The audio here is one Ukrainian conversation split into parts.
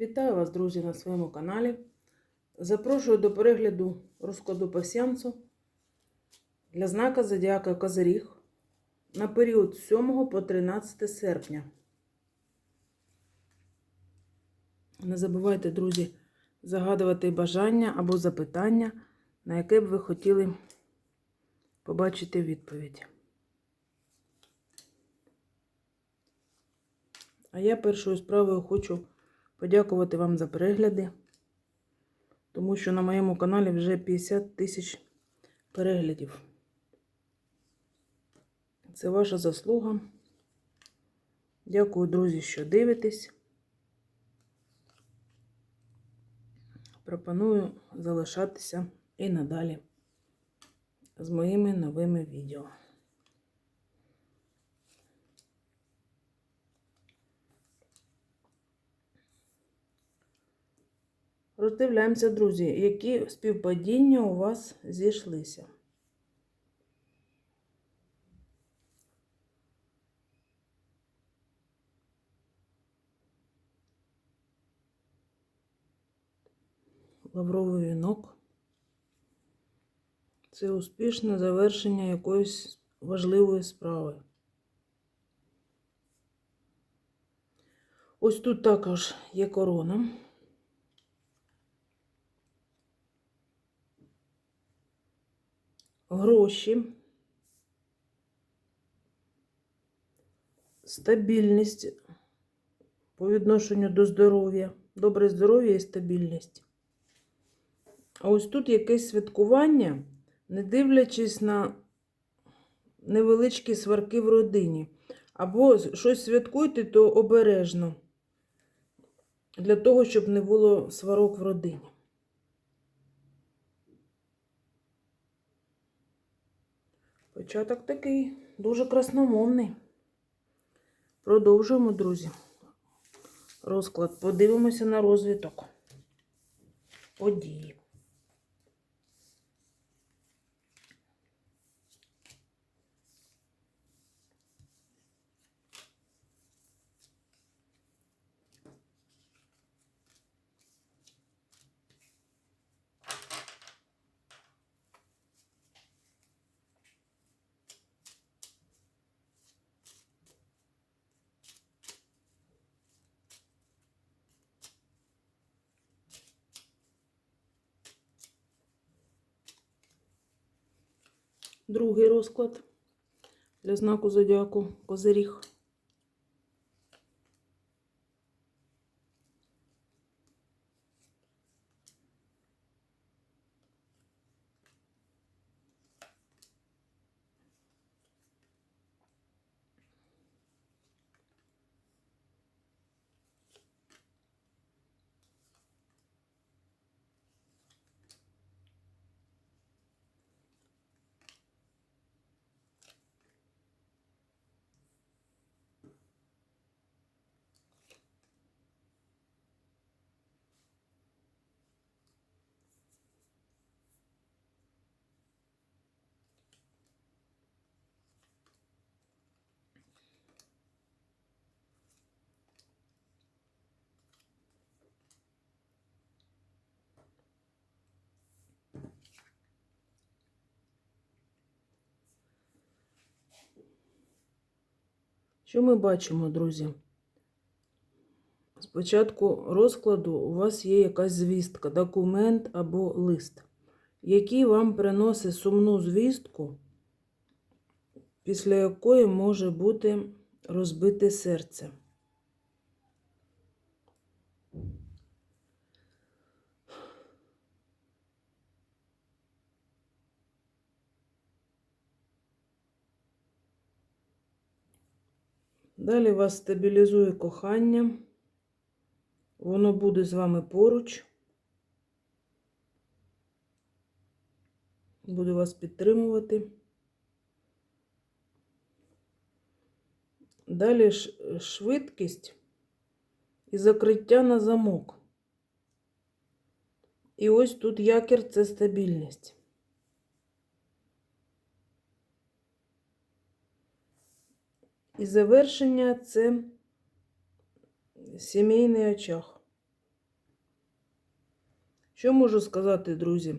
Вітаю вас, друзі, на своєму каналі. Запрошую до перегляду розкладу пасіянсу для знака Зодіака Козиріг на період з 7 по 13 серпня. Не забувайте, друзі, загадувати бажання або запитання, на яке б ви хотіли побачити відповідь. А я першою справою хочу подякувати вам за перегляди, тому що на моєму каналі вже 50 тисяч переглядів. Це ваша заслуга. Дякую, друзі, що дивитесь. Пропоную залишатися і надалі з моїми новими відео. Роздивляємося, друзі, які співпадіння у вас зійшлися. Лавровий вінок. Це успішне завершення якоїсь важливої справи. Ось тут також є корона. Гроші, стабільність по відношенню до здоров'я, добре здоров'я і стабільність. А ось тут якесь святкування, не дивлячись на невеличкі сварки в родині. Або щось святкуйте, то обережно, для того, щоб не було сварок в родині. Початок такий дуже красномовний. Продовжуємо, друзі. Розклад. Подивимося на розвиток події. Другий розклад для знаку зодіаку Козиріг. Що ми бачимо, друзі? Спочатку розкладу у вас є якась звістка, документ або лист, який вам приносить сумну звістку, після якої може бути розбите серце. Далі вас стабілізує кохання. Воно буде з вами поруч. Буду вас підтримувати. Далі швидкість і закриття на замок. І ось тут якір це стабільність. І завершення це сімейний очаг. Що можу сказати, друзі?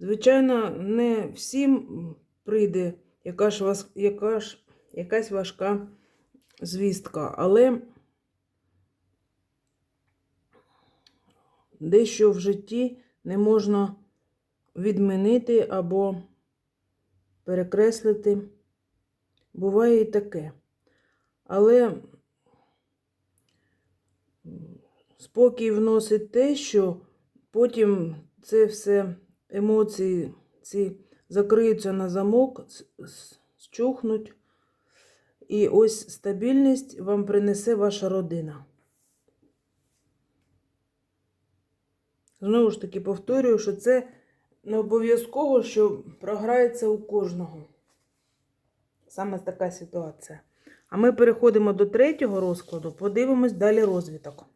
Звичайно, не всім прийде якась важка звістка, але дещо в житті не можна відмінити або перекреслити. Буває і таке. Але спокій вносить те, що потім це все емоції ці закриються на замок, щухнуть. І ось стабільність вам принесе ваша родина. Знову ж таки повторюю, що це не обов'язково, що програється у кожного. Саме така ситуація. А ми переходимо до третього розкладу, подивимось далі розвиток.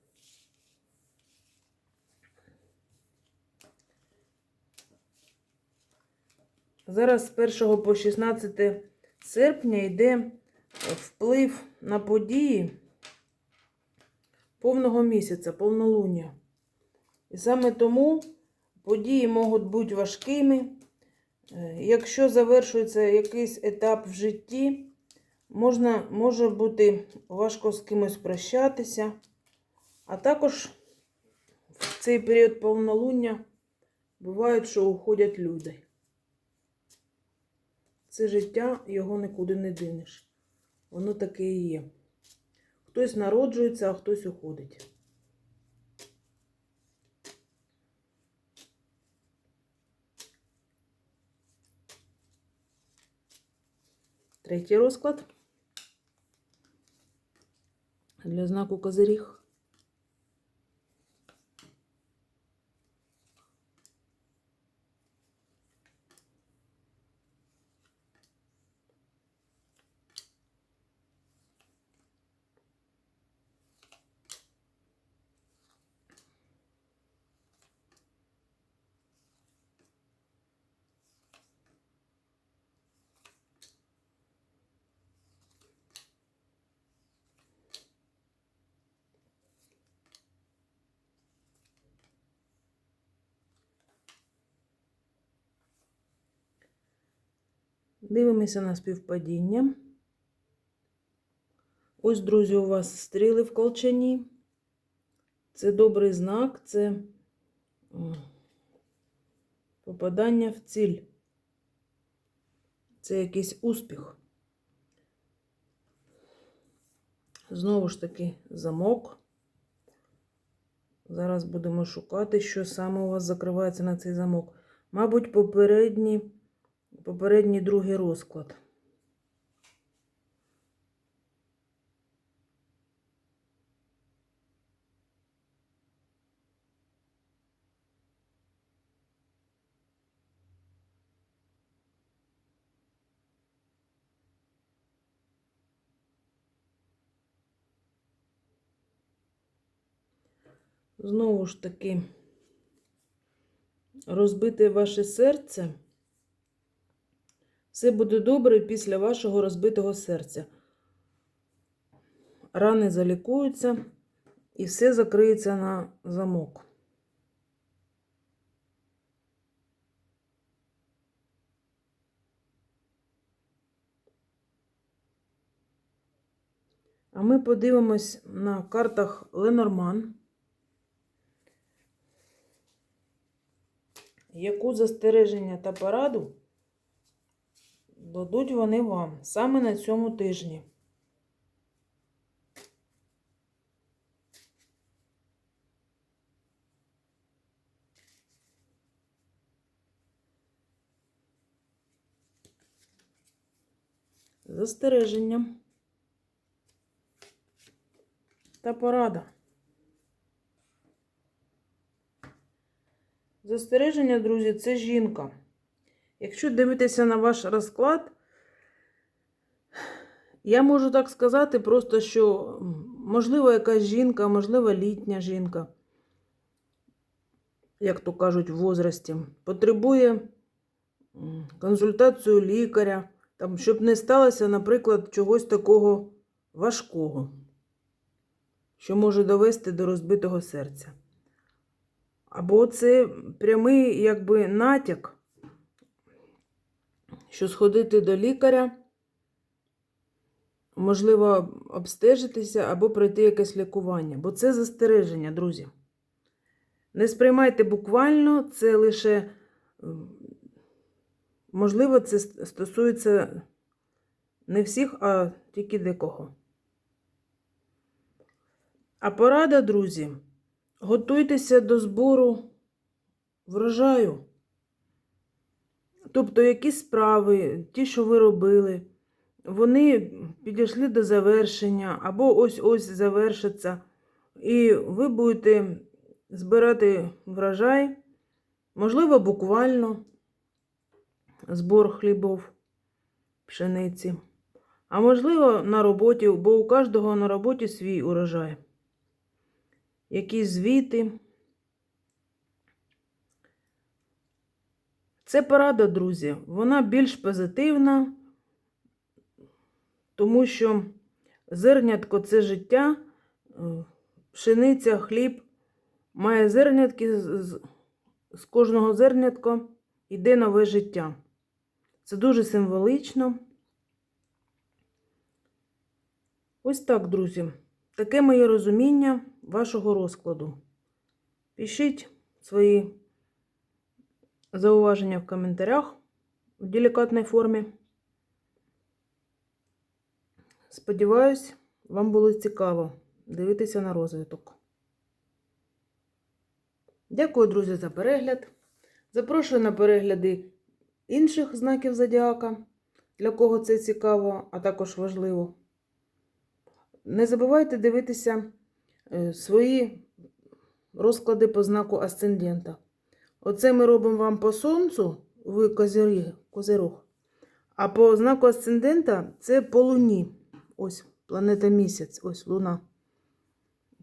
Зараз з 1 по 16 серпня йде вплив на події повного місяця, повнолуння. І саме тому події можуть бути важкими. Е, Якщо завершується якийсь етап в житті, можна, може бути важко з кимось прощатися. А також в цей період повнолуння буває, що уходять люди. Це життя, його нікуди не динеш. Воно таке і є. Хтось народжується, а хтось уходить. Третій розклад. Для знаку Козиріг. Дивимося на співпадіння. Ось, друзі, у вас стріли в колчані. Це добрий знак, це попадання в ціль. Це якийсь успіх. Знову ж таки, замок. Зараз будемо шукати, що саме у вас закривається на цей замок. Мабуть, попередній, попередній другий розклад. Знову ж таки, розбите ваше серце. Все буде добре після вашого розбитого серця. Рани залікуються і все закриється на замок. А ми подивимось на картах Ленорман. Яку застереження та пораду дадуть вони вам саме на цьому тижні? Застереження та порада. Застереження, друзі, це жінка. Якщо дивитися на ваш розклад, я можу так сказати, просто що, можливо, якась жінка, можливо, літня жінка, як то кажуть, в возрасті, потребує консультацію лікаря, там, щоб не сталося, наприклад, чогось такого важкого, що може довести до розбитого серця. Або це прямий якби натяк, що сходити до лікаря, можливо, обстежитися або пройти якесь лікування. Бо це застереження, друзі. Не сприймайте буквально, це лише, можливо, це стосується не всіх, а тільки декого. А порада, друзі, готуйтеся до збору врожаю. Тобто, якісь справи, ті, що ви робили, вони підійшли до завершення, або ось-ось завершаться, і ви будете збирати врожай, можливо, буквально збор хлібов, пшениці. А можливо, на роботі, бо у кожного на роботі свій урожай. Якісь звіти. Це порада, друзі. Вона більш позитивна, тому що зернятко це життя, е, пшениця, хліб має зернятки, з- кожного зернятка йде нове життя. Це дуже символічно. Ось так, друзі. Таке моє розуміння вашого розкладу. Пишіть свої зауваження в коментарях в делікатній формі. Сподіваюсь, вам було цікаво дивитися на розвиток. Дякую, друзі, за перегляд. Запрошую на перегляди інших знаків зодіака, для кого це цікаво, а також важливо. Не забувайте дивитися е, свої розклади по знаку асцендента. Оце ми робимо вам по сонцю, ви козиріг, козирог. А по знаку асцендента це по луні. Ось планета місяць, ось луна.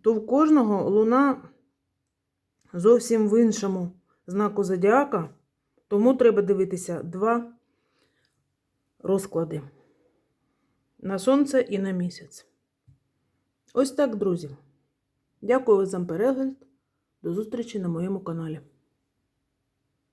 То в кожного луна зовсім в іншому знаку зодіака, тому треба дивитися два розклади на сонце і на місяць. Ось так, друзі. Дякую за перегляд. До зустрічі на моєму каналі.